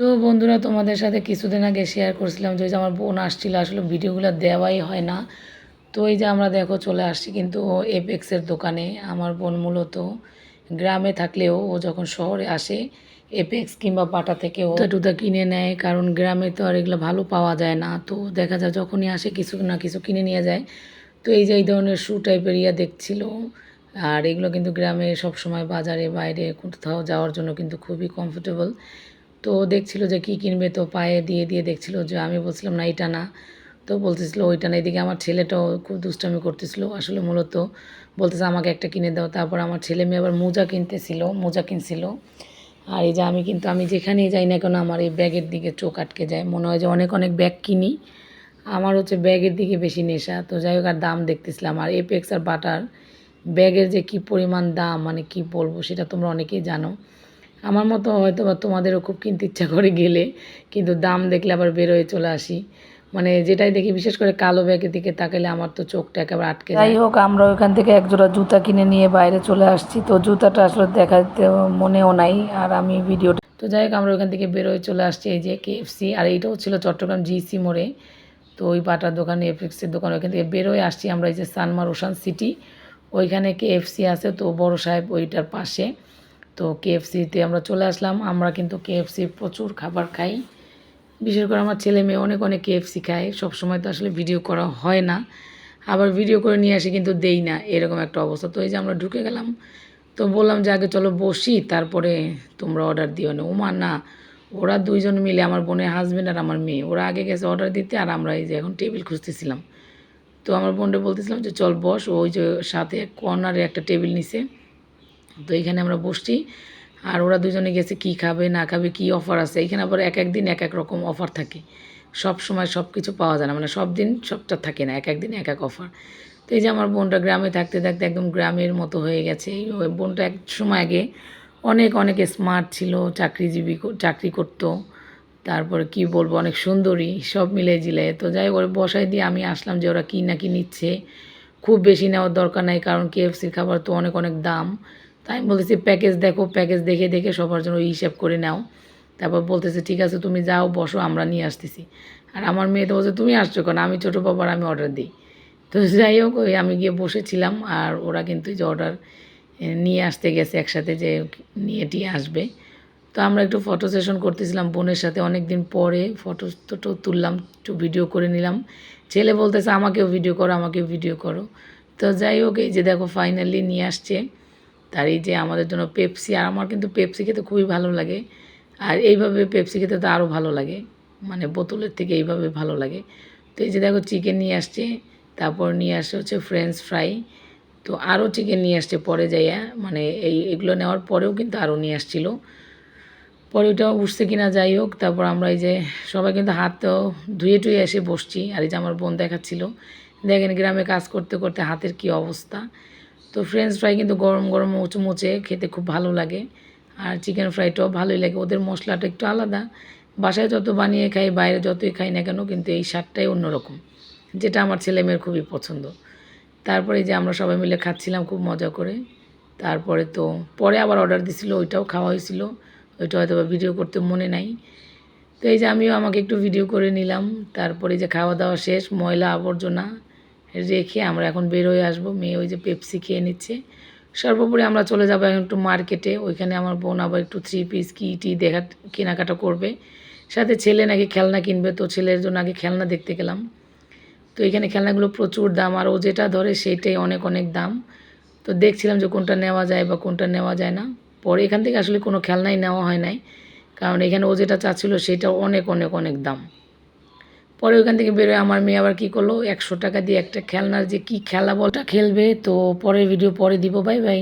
তো বন্ধুরা, তোমাদের সাথে কিছুদিন আগে শেয়ার করছিলাম যে আমার বোন আসছিল, আসলে ভিডিওগুলো দেওয়াই হয় না। তো এই যে আমরা দেখো চলে আসছি কিন্তু এপেক্সের দোকানে, আমার বোন মূলত গ্রামে থাকলেও ও যখন শহরে আসে এপেক্স কিংবা বাটা থেকে ও টুতা কিনে নেয়, কারণ গ্রামে তো আর এগুলো ভালো পাওয়া যায় না। তো দেখা যায় যখনই আসে কিছু না কিছু কিনে নিয়ে যায়। তো এই যে এই ধরনের শু টাইপের ইয়া দেখছিল, আর এগুলো কিন্তু গ্রামে সব সময় বাজারে বাইরে কোথাও যাওয়ার জন্য কিন্তু খুবই কমফোর্টেবল তো দেখছিল যে কি কিনবে, তো পায়ে দিয়ে দিয়ে দেখছিল যে আমি বলছিলাম, না, এটা না। তো বলতেছিল, ওইটা না। এদিকে আমার ছেলেটাও খুব দুষ্টামি করতেছিল, আসলে মূলত বলতেছে, আমাকে একটা কিনে দাও। তারপর আমার ছেলে মেয়ে আবার মোজা কিনতেছিল, মোজা কিনছিল। আর এই যে আমি কিন্তু, আমি যেখানেই যাই না কেন, আমার এই ব্যাগের দিকে চোখ আটকে যায়। মনে হয় যে অনেক অনেক ব্যাগ কিনি। আমার হচ্ছে ব্যাগের দিকে বেশি নেশা। তো যাই হোক, আর দাম দেখতেছিলাম। আর এপেক্স আর বাটার ব্যাগের যে কি পরিমাণ দাম মানে কি বলব, সেটা তোমরা অনেকেই জানো। আমার মতো হয়তো বা তোমাদেরও খুব কিনতে ইচ্ছা করে গেলে কিন্তু দাম দেখলে আবার বেরোয় চলে আসি। মানে যেটাই দেখি বিশেষ করে কালো ব্যাগের দিকে তাকালে আমার তো চোখটা একেবারে আটকে যাই হোক আমরা ওইখান থেকে একজোড়া জুতা কিনে নিয়ে বাইরে চলে আসছি। তো জুতাটা আসলে দেখাতে মনেও নাই আর আমি ভিডিওটা তো যাই হোক আমরা ওইখান থেকে বেরোয় চলে আসছি এই যে কেএফসি আর এইটাও ছিল চট্টগ্রাম জিসি মোড়ে। তো ওই বাটার দোকান এফএক্সের দোকান ওইখান থেকে বেরোয় আসছি আমরা এই যে সানমার ওশান সিটি। ওইখানে কেএফসি আছে তো বড় সাহেব ওইটার পাশে। তো কেএফসিতে আমরা চলে আসলাম। আমরা কিন্তু কেএফসি প্রচুর খাবার খাই। বিশেষ করে আমার ছেলে মেয়ে অনেক অনেক কেএফসি খায়। সব সময় তো আসলে ভিডিও করা হয় না। আবার ভিডিও করে নিয়ে আসি কিন্তু দেই না। এরকম একটা অবস্থা। তো এই যে আমরা ঢুকে গেলাম। তো বললাম যে, আগে চলো বসি, তারপরে তোমরা অর্ডার দিও না। ওমা না। ওরা দুইজন মিলে আমার বোনের হাজব্যান্ড আর আমার মেয়ে। ওরা আগে গেছে অর্ডার দিতে আর আমরা এই যে এখন টেবিল খুঁজতেছিলাম। তো আমার বোনটা বলতেছিলাম যে, চল বস। ওই যে সাথে কর্নারে একটা টেবিল নিছে। তো এখানে আমরা বসছি। আর ওরা দুজনে গেছে কি খাবে, না খাবে, কি অফার আছে। এখানে আবার এক এক দিন এক এক রকম অফার থাকে। সব সময় সব কিছু পাওয়া যায় না। মানে সব দিন সবটা থাকে না। এক এক দিন এক এক অফার। তো এই যে আমার বোনটা গ্রামে থাকতে থাকতে একদম গ্রামের মতো হয়ে গেছে। এই বোনটা এক সময় আগে অনেক অনেক স্মার্ট ছিল, চাকরিজীবী চাকরি করতো। তারপরে কি বলব, অনেক সুন্দরী, সব মিলে জিলে। তো যাই হোক বসাই দিয়ে আমি আসলাম যে ওরা কী না কি নিচ্ছে। খুব বেশি নেওয়ার দরকার নাই, কারণ কেএফসির খাবার তো অনেক অনেক দাম। তাই বলতেছি প্যাকেজ দেখো প্যাকেজ দেখে দেখে সবার জন্য হিসাব করে নাও। তারপর বলতেছে, ঠিক আছে, তুমি যাও, বসো, আমরা নিয়ে আসতেছি। আর আমার মেয়ে তো বলছে, তুমি আসছো কেন? আমি ছোটো বাবার, আমি অর্ডার দিই। তো যাই হোক, ওই আমি গিয়ে বসেছিলাম, আর ওরা কিন্তু যে অর্ডার নিয়ে আসতে গেছে একসাথে যে নিয়ে টিয়ে আসবে। তো আমরা একটু ফটো সেশন করতেছিলাম বোনের সাথে। অনেক দিন পরে ফটো টটো তুললাম, একটু ভিডিও করে নিলাম। ছেলে বলতেছে, আমাকেও ভিডিও করো, আমাকেও ভিডিও করো। তো যাই হোক, এই যে দেখো ফাইনালি নিয়ে আসছে। তার এই যে আমাদের জন্য পেপসি আর আমার কিন্তু পেপসি খেতে খুবই ভালো লাগে। আর এইভাবে পেপসি খেতে তো আরও ভালো লাগে। মানে বোতলের থেকে এইভাবে ভালো লাগে। তো এই যে দেখো চিকেন নিয়ে আসছে, তারপর নিয়ে আসছে হচ্ছে ফ্রেঞ্চ ফ্রাই তো আরও চিকেন নিয়ে আসছে পরে যাইয়া। মানে এই, এগুলো নেওয়ার পরেও কিন্তু আরও নিয়ে আসছিল। পরে ওটা উঠছে কিনা যাই হোক, তারপর আমরা এই যে সবাই কিন্তু হাত তো ধুয়ে টুয়ে এসে বসছি। আর এই যে আমার বোন দেখাচ্ছিল। দেখেন গ্রামে কাজ করতে করতে হাতের কি অবস্থা। তো ফ্রেঞ্চ ফ্রাই কিন্তু গরম গরম মুচে মুচে খেতে খুব ভালো লাগে। আর চিকেন ফ্রাইটাও ভালোই লাগে। ওদের মশলাটা একটু আলাদা। বাসায় যত বানিয়ে খাই, বাইরে যতই খাই না কেন কিন্তু এই স্বাদটাই অন্যরকম, যেটা আমার ছেলে মেয়ের খুবই পছন্দ। তারপরে যে আমরা সবাই মিলে খাচ্ছিলাম খুব মজা করে। তারপরে তো পরে আবার অর্ডার দিছিল, ওইটাও খাওয়া হয়েছিল। ওইটা হয়তো ভিডিও করতে মনে নাই। তো এই যে আমিও আমাকে একটু ভিডিও করে নিলাম। তারপরে যে খাওয়া দাওয়া শেষ, ময়লা আবর্জনা রেখে আমরা এখন বেরোয় আসব। মেয়ে ওই যে পেপসি খেয়ে নিচ্ছে। সর্বোপরি আমরা চলে যাব এখন একটু মার্কেটে ওইখানে আমার বোন আবার একটু থ্রি পিস কি টি দেখা কেনাকাটা করবে। সাথে ছেলে নাকি খেলনা কিনবে। তো ছেলের জন্য আগে খেলনা দেখতে গেলাম। তো এখানে খেলনাগুলো প্রচুর দাম। আর ও যেটা ধরে সেইটাই অনেক অনেক দাম। তো দেখছিলাম যে কোনটা নেওয়া যায় বা কোনটা নেওয়া যায় না। পরে এখান থেকে আসলে কোনো খেলনাই নেওয়া হয় নাই। কারণ এখানে ও যেটা চাচ্ছিলো সেটা অনেক অনেক অনেক দাম। পরে ওইখান থেকে বেরোয় আমার মেয়ে আবার কি করল? একশো টাকা দিয়ে একটা খেলনার যে কি খেলা বলটা খেলবে? তো পরের ভিডিও পরে দিব। Bye bye